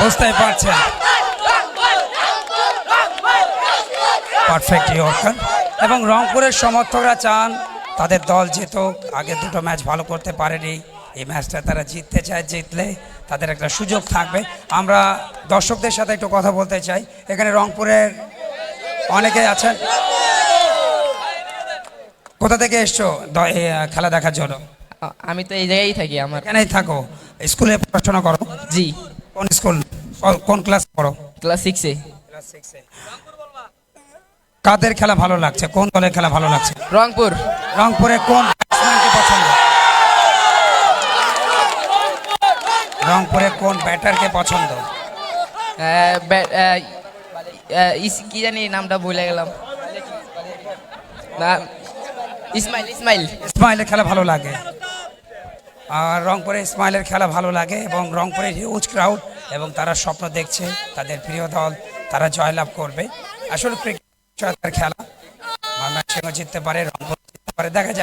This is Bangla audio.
বুঝতেই পারছেন? পারফেক্ট ইয়র্কার এবং রংপুরের সমর্থকরা চান তাদের দল জিতুক। আগে দুটো ম্যাচ ভালো করতে পারেনি। এই ম্যাচটা তারা জিততে চায় জিতলে তাদের একটা সুযোগ থাকবে। আমরা দর্শকদের সাথে একটু কথা বলতে চাই। এখানে রংপুরের অনেকে আছেন। কোথা থেকে এসছো? খেলা দেখার জন্য? আমি তো এই জায়গায় থাকি আমার। এখানেই থাকো। স্কুলে পড়াশোনা করো? জি। কোন স্কুল? কোন ক্লাস পড়ো? ক্লাস সিক্সে কাদের খেলা ভালো লাগছে? কোন দলের খেলা ভালো লাগছে? রংপুর। রংপুরে কোন ব্যাটসম্যানকে পছন্দ? রংপুরে কোন ব্যাটারকে পছন্দ? কি জানি নামটা ভুলে গেলাম। ইসমাইল ইসমাইল। ইসমাইলের খেলা ভালো লাগে। রংপুরে স্মাইলের খেলা ভালো লাগে এবং রংপুরে হিউজ ক্রাউড এবং তারা স্বপ্ন দেখছে, তাদের প্রিয় দল, তারা জয়লাভ করবে। আসলে ক্রিকেট খেলা ময়মনসিংহ জিততে পারে রংপুর জিততে পারে। দেখা যাক